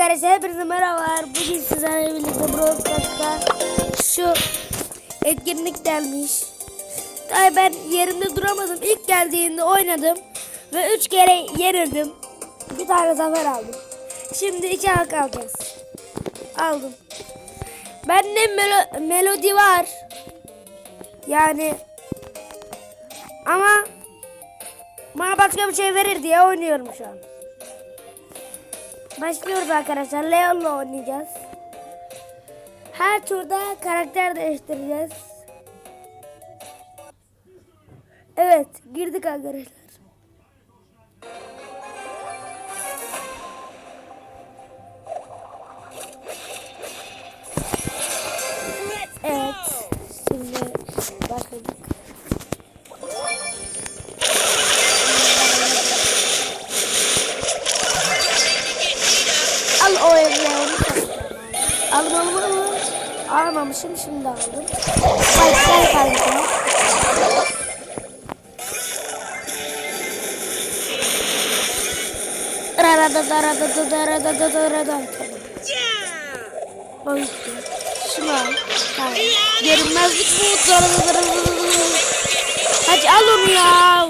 Arkadaşlar hepinize merhabalar. Bugün sizlerle birlikte Broadcast'ta şu etkinlik gelmiş. Tabii ben yerimde duramadım. İlk geldiğinde oynadım. Ve üç kere yenildim. Bir tane zafer aldım. Şimdi iki hak alacağız. Aldım. Bende melo melodi var. Yani ama bana başka bir şey verir diye oynuyorum şu an. Başlıyoruz arkadaşlar. Leon'la oynayacağız. Her turda karakter değiştireceğiz. Evet, girdik arkadaşlar. Almamışım şimdi aldım. Hayır sen kaybettin. Rarada darada darada darada Oy. Şunu al. Tamam. Görünmezlik bu. Darada darada Hadi al onu ya.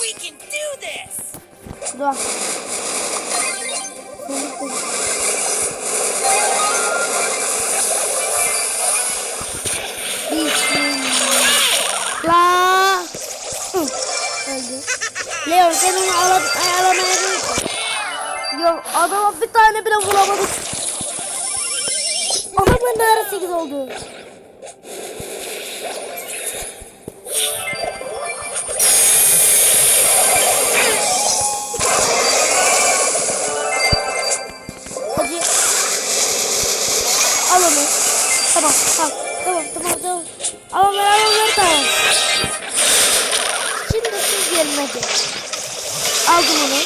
We can do this! Dur. Bismillah. Leon sen onu ala ayalamaya çalışma. Yok adama bir tane bile vuramadık. Adamın da ara 8 oldu. Hadi. Al onu. Tamam, tamam, tamam, tamam, tamam. Al onları, al onları, tamam. Şimdi siz gelin hadi. Aldım onu.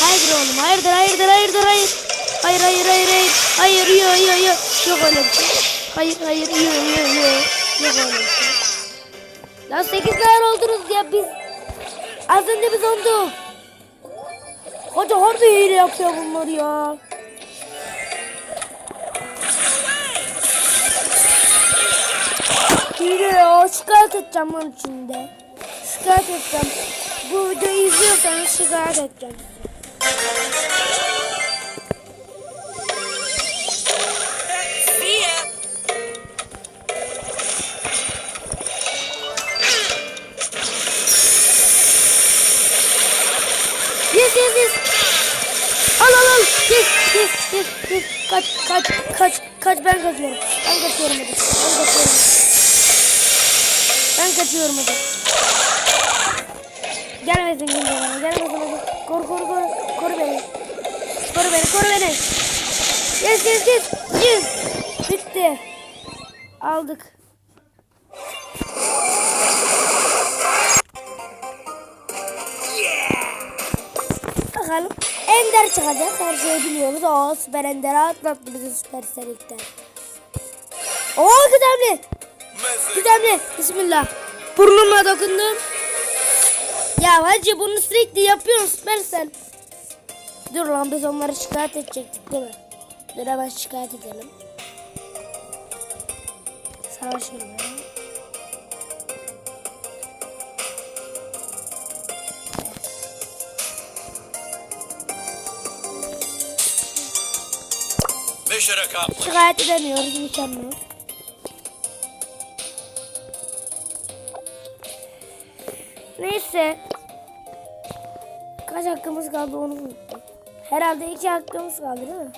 Hayırdır oğlum, hayırdır, hayırdır, hayırdır, hayır. Hayır, hayır, hayır, hayır. Hayır, yok, yok, yok. Yok öyle bir şey. Hayır, hayır, yok, yok, yok. Yok öyle bir şey. Lan 8 tane oldunuz ya biz. Az önce biz onduk. Hoca harbi hile yapıyor bunlar ya. Hile şikayet edeceğim onun içinde. Şikayet edeceğim. Bu videoyu izliyorsanız şikayet edeceğim. Yes yes yes. Al al al. Yes yes yes yes. Kaç kaç kaç kaç ben kaçıyorum. Ben kaçıyorum hadi. Ben kaçıyorum. Ben kaçıyorum hadi. Gelmesin kimse bana. Gelmesin hadi. Koru koru koru. Koru beni. Koru beni koru beni. Yes yes yes. Yes. Bitti. Aldık. Bakalım. Ender çıkacak. Her şeyi biliyoruz. Oo süper Ender'e atlattı bizi süper serikten. Oo gizemli. Gizemli. Bismillah. Burnumla dokundum. Ya hacı bunu sürekli yapıyorsun süpersen. Dur lan biz onları şikayet edecektik değil mi? Dur hemen şikayet edelim. Savaşın accomplished. Şikayet edemiyoruz mükemmel. Neyse. Kaç hakkımız kaldı onu unuttum. Herhalde iki hakkımız kaldı değil mi?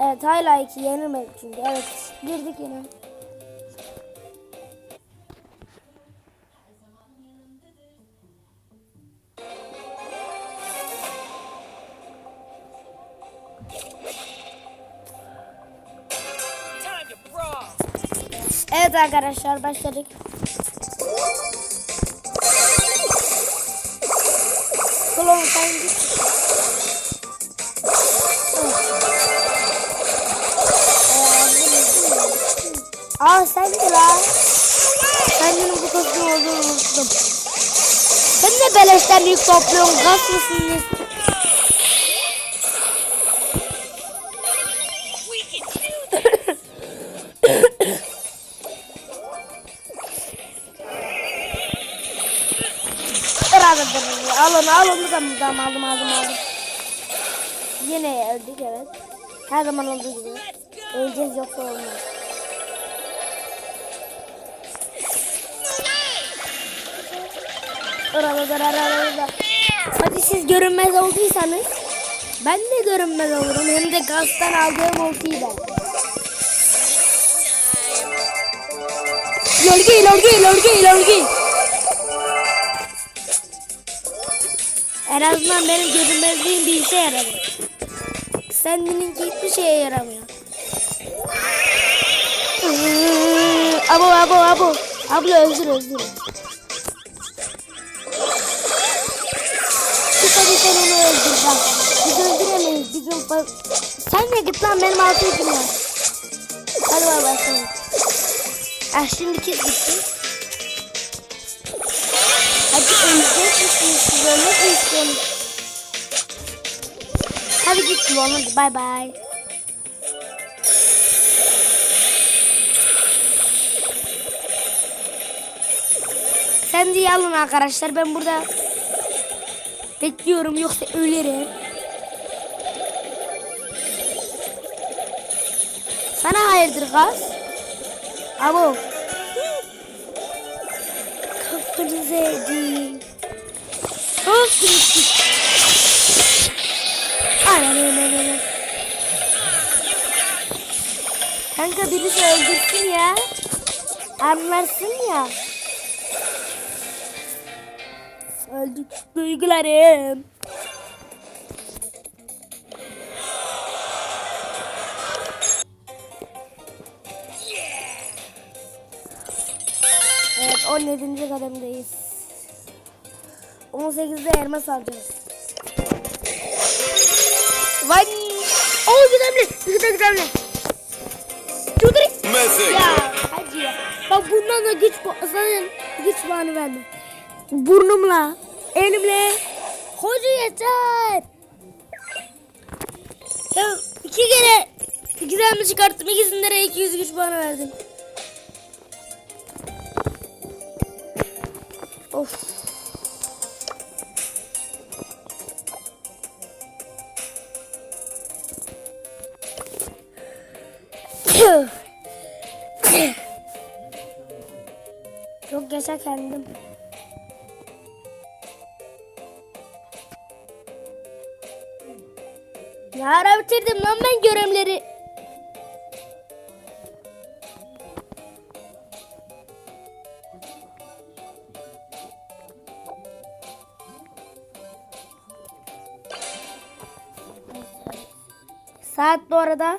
Evet hala iki yenilmedik çünkü. Evet girdik yine. Evet arkadaşlar başladık. Klon sen git. Aa sen de la. Ben benim bu kostüm olduğunu unuttum. Ben de beleşten yük topluyorsun? Gaz mısınız? Alın alın tamam tamam aldım aldım aldım. Yine öldük evet. Her zaman olduğu gibi. Öleceğiz yoksa olmaz. Arada arada Hadi siz görünmez olduysanız ben de görünmez olurum. Hem de gazdan aldığım ultiyi de. Lolgi lolgi lolgi En azından benim görünmezliğim bir işe yaradı. Seninki hiçbir şeye yaramıyor. Abo abo abo. Abla özür. Git hadi sen onu öldür bak. Biz öldüremeyiz. Sen de git lan benim altı yüküm var. Hadi bay bay. Ah şimdi kit gitti. Ölecek misiniz siz ölmek mi istiyorsunuz? Hadi git Klon hadi bay. Sen de alın arkadaşlar ben burada bekliyorum yoksa ölerim. Sana hayırdır gaz? Abo. Kafanızı edeyim. Birisi öldürsün ya. Anlarsın ya. Öldük duygularım. Evet 17. kademdeyiz. 18'de elmas alacağız. Vay! Oo güzelli. Güzel Method. Ya hadi ya. Bak bundan da güç sana güç puanı verme. Burnumla, elimle. Hoca yeter. Ya iki kere güzel mi çıkarttım? İkisinde de 200 güç puanı verdim. Of. Yaşa kendim. Ne ara bitirdim lan ben görevleri. Saat bu arada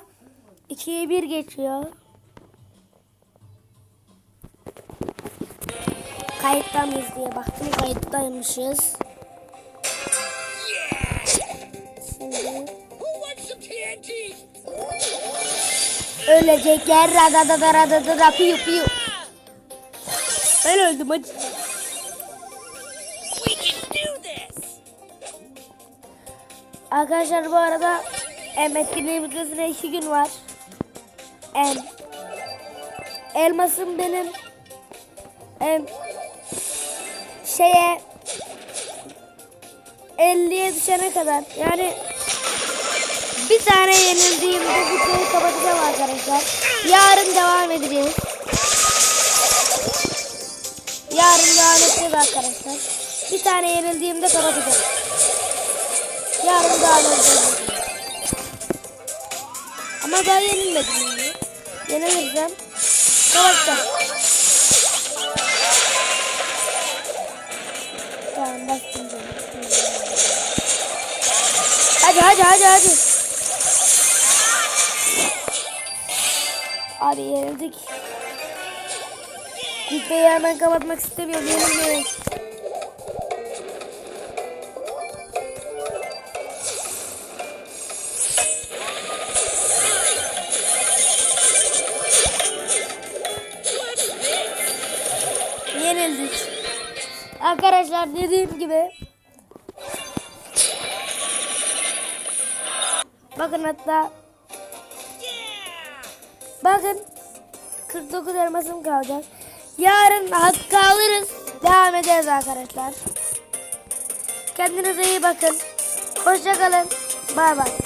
2'ye 1 geçiyor. Kayıtta mıyız diye baktım kayıttaymışız. Şimdi Who wants some TNT? ölecekler rada da da rada da da piyu piyu. Ben öldüm hadi. Arkadaşlar bu arada em etkinliğin bitmesine iki gün var. Em elmasım benim em şeye 50'ye düşene kadar yani bir tane yenildiğimde videoyu kapatacağım arkadaşlar. Yarın devam edeceğiz. Yarın devam edeceğiz arkadaşlar. Bir tane yenildiğimde kapatacağım. Yarın devam edeceğiz. Ama daha yenilmedim. Yenilirsem kapatacağım. Hadi hadi hadi hadi. Abi yenildik. Videoyu hemen kapatmak istemiyorum. Yenilmeyin. Arkadaşlar dediğim gibi Bakın hatta bakın 49 elmasım kalacak. Yarın hakkı alırız. Devam ederiz arkadaşlar. Kendinize iyi bakın. Hoşça kalın. Bay bay.